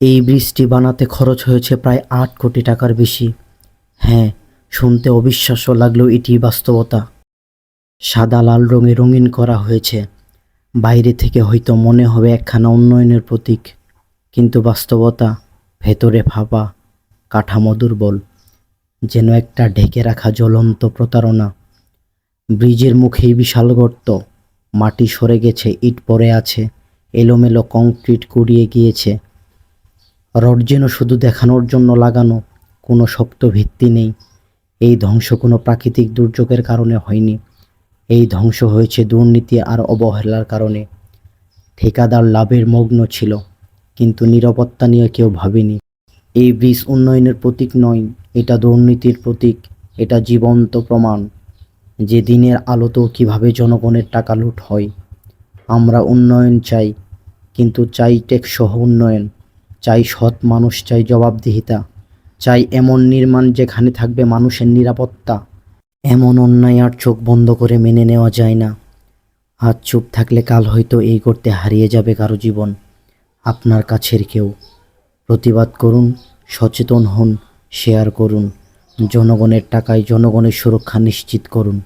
এই ব্রিজটি বানাতে খরচ হয়েছে প্রায় আট কোটি টাকার বেশি। হ্যাঁ শুনতে অবিশ্বাস্য লাগলেও এটি বাস্তবতা। সাদা লাল রঙে রঙিন করা হয়েছে। বাইরে থেকে হয়তো মনে হবে একখানা উন্নয়নের প্রতীক। কিন্তু বাস্তবতা, ভেতরে ফাঁপা কাঠামো দুর্বল, যেন একটা ঢেকে রাখা জ্বলন্ত প্রতারণা। ব্রিজের মুখেই বিশাল গর্ত, মাটি সরে গেছে, ইট পড়ে আছে, এলোমেলো কংক্রিট কুড়িয়ে গিয়েছে রড যেন শুধু দেখানোর জন্য লাগানো, কোনো শক্ত ভিত্তি নেই। এই ধ্বংস কোনো প্রাকৃতিক দুর্যোগের কারণে হয়নি। এই ধ্বংস হয়েছে দুর্নীতি আর অবহেলার কারণে। ঠিকাদার লাভের মগ্ন ছিল, কিন্তু নিরাপত্তা নিয়ে কেউ ভাবেনি। এই ব্রিজ উন্নয়নের প্রতীক নয়, এটা দুর্নীতির প্রতীক, এটা জীবন্ত প্রমাণ। যে দিনের আলোতেও কীভাবে জনগণের টাকা লুট হয়। আমরা উন্নয়ন চাই, কিন্তু চাই টেকসহ উন্নয়ন। চাই সৎ মানুষ, চাই জবাবদিহিতা, চাই এমন নির্মাণ যেখানে থাকবে মানুষের নিরাপত্তা। এমন অন্যায় আর চোখ বন্ধ করে মেনে নেওয়া যায় না। আজ চুপ থাকলে কাল হয়তো এই করতে হারিয়ে যাবে কারও জীবন। আপনার কাছের কেউ। প্রতিবাদ করুন, সচেতন হন শেয়ার করুন। জনগণের টাকায় জনগণের সুরক্ষা নিশ্চিত করুন।